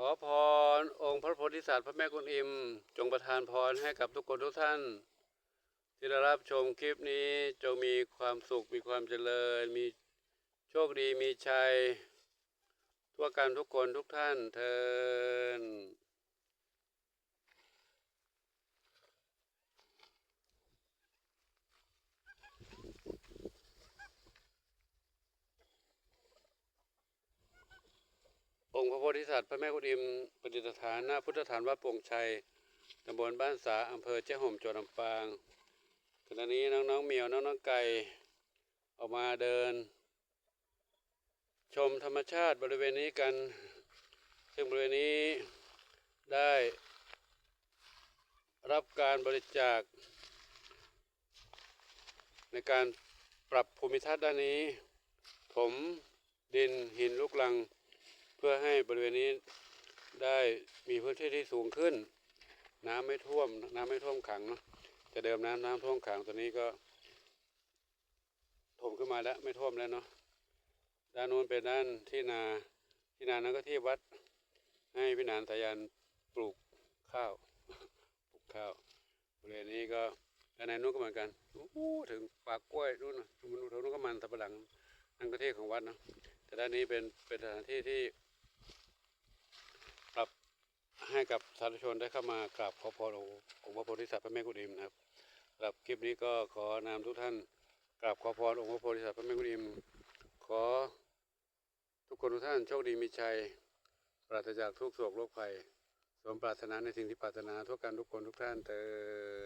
ขอพรองค์พระโพธิสัตว์พระแม่กุณอิม จงประทานพรให้กับทุกคนทุกท่าน ที่ได้รับชมคลิปนี้จงมีความสุขมีความเจริญ มีโชคดีมีชัย ทั่วกันทุกคนทุกท่านเทิน องค์พระโพธิสัตว์พระแม่กุนอิมประดิษฐานหน้าพุทธฐานวัดโป่งชัยตำบลบ้านสาอำเภอเจ้าห่มจังหวัดลำปางขณะนี้น้องๆเหมียวน้องๆไก่ออกมาเดิน ชมธรรมชาติบริเวณนี้กัน ซึ่งบริเวณนี้ได้รับการบริจาค ในการปรับภูมิทัศน์ด้านนี้ ผมดินหินลูกลัง เพื่อให้บริเวณนี้ได้มีพื้นที่ที่สูงขึ้น น้ำไม่ท่วม น้ำไม่ท่วมขังเนาะแต่เดิมน้ำน้ำท่วมขังตัวนี้ก็ถมขึ้นมาแล้วไม่ท่วมแล้วเนาะด้านนู้นเป็นด้านที่นาที่นานั้นก็ที่วัด ให้พี่นานสายันปลูกข้าวปลูกข้าวบริเวณนี้ก็ด้านในนู้นก็เหมือนกันโอ้ถึงปากกล้วยนู้นนะมันนู้นนู้นก็มันสับปะหลังนั่นก็ที่ของวัดเนาะแต่ด้านนี้เป็นเป็นสถานที่ที่ ให้กับสาธุชนได้เข้ามากราบขอพรองค์พระโพธิสัตว์พระแม่กุฎิมนะครับสำหรับคลิปนี้ก็ขอนำทุกท่านกราบขอพรองค์พระโพธิสัตว์พระแม่กุฎิมขอทุกคนทุกท่านโชคดีมีชัย ปราศจากทุกโศกโรคภัย สมปรารถนาในสิ่งที่ปรารถนาทั่วกันทุกคนทุกท่านเติน